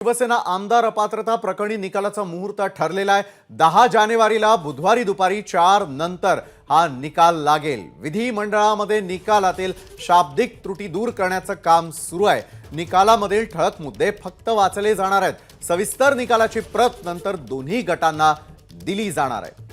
शिवसेना आमदार अपात्रता प्रकरणी निकालाचा मुहूर्त ठरलेला आहे. दहा जानेवारीला बुधवारी दुपारी चार नंतर हा निकाल लागेल. विधिमंडळामध्ये निकालातील शाब्दिक त्रुटी दूर करण्याचं काम सुरू आहे. निकालामधील ठळक मुद्दे फक्त वाचले जाणार आहेत. सविस्तर निकालाची प्रत नंतर दोन्ही गटांना दिली जाणार आहे.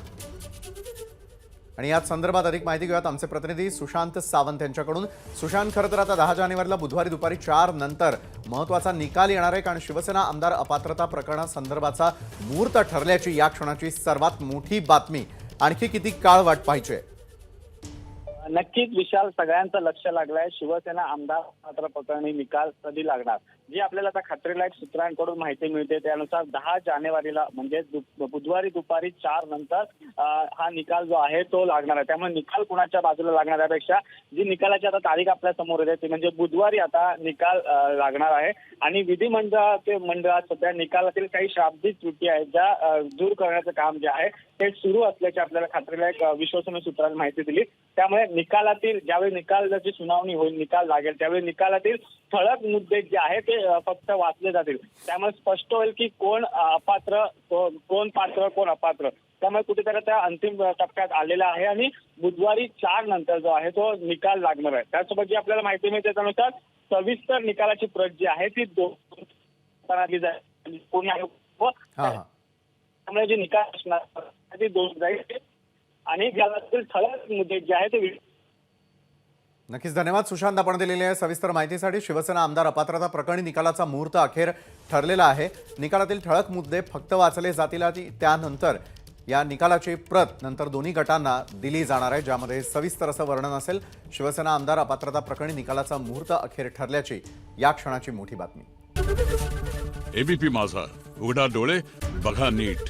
आणि याच संदर्भात अधिक माहिती घेऊयात आमचे प्रतिनिधी सुशांत सावंत यांच्याकडून. सुशांत खरं तर आता दहा जानेवारीला बुधवारी दुपारी चार नंतर महत्त्वाचा निकाल येणार आहे कारण शिवसेना आमदार अपात्रता प्रकरणासंदर्भाचा मुहूर्त ठरल्याची या क्षणाची सर्वात मोठी बातमी. आणखी किती काळ वाट पाहिजे नक्कीच विशाल सगळ्यांचं लक्ष लागलंय. शिवसेना आमदार पात्र प्रकरणी निकाल कधी लागणार? जी आपल्याला आता खात्रीलायक सूत्रांकडून माहिती मिळते त्यानुसार दहा जानेवारीला म्हणजे बुधवारी दुपारी चार नंतर हा निकाल जो आहे तो लागणार आहे. त्यामुळे निकाल कुणाच्या बाजूला लागणार यापेक्षा जी निकालाची आता तारीख आपल्यासमोर येते ती म्हणजे बुधवारी आता निकाल लागणार आहे. आणि विधिमंडळाचे मंडळात सध्या निकालातील काही शाब्दिक त्रुटी आहेत ज्या दूर करण्याचं काम जे आहे ते सुरू असल्याची आपल्याला खात्रीलायक विश्वसनीय सूत्रांनी माहिती दिली. त्यामुळे निकालातील ज्यावेळी निकालाची सुनावणी होईल निकाल लागेल त्यावेळी निकालातील ठळक मुद्दे जे आहे ते फक्त वाचले जातील. त्यामुळे स्पष्ट होईल की कोण अपात्र कोण पात्र कोण अपात्र. त्यामुळे कुठेतरी त्या अंतिम टप्प्यात आलेला आहे आणि बुधवारी चार नंतर जो आहे तो निकाल लागणार आहे. त्यासोबत जी आपल्याला माहिती मिळते त्यानुसार सविस्तर निकालाची प्रत जी आहे ती दोन जाईल. कोणी आयोग त्यामुळे जे निकाल असणार ते दोन जाईल. आणि यातील ठळक मुद्दे जे आहे ते नक्कीच धन्यवाद. सुशांत आपण दिलेल्या सविस्तर माहितीसाठी. शिवसेना आमदार अपात्रता प्रकरणी निकालाचा मुहूर्त अखेर ठरलेला आहे. निकालातील ठळक मुद्दे फक्त वाचले जातील त्यानंतर या निकालाची प्रत नंतर दोन्ही गटांना दिली जाणार आहे ज्यामध्ये सविस्तर असं वर्णन असेल. शिवसेना आमदार अपात्रता प्रकरणी निकालाचा मुहूर्त अखेर ठरल्याची या क्षणाची मोठी बातमी. एबीपी माझा. उघडा डोळे बघा नीट.